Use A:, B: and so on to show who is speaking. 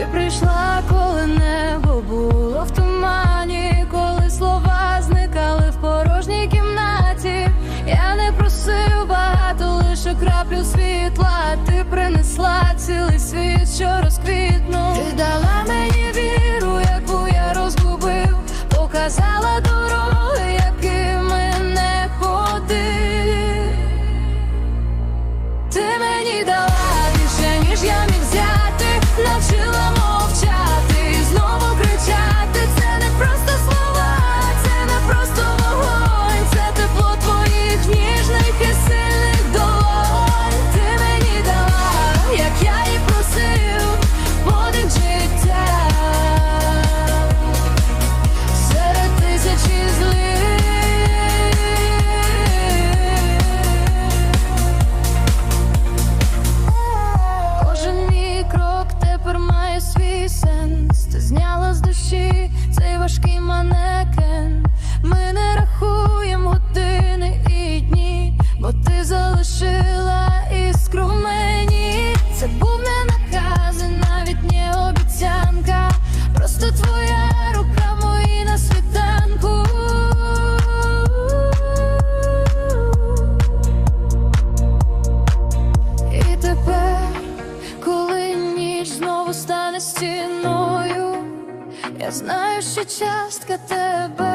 A: Ти прийшла, коли небо було в тумані, коли слова зникали в порожній кімнаті. Я не просив багато, лише краплю світла. Ти принесла цілий світ що постане стіною, я знаю, що частка тебе.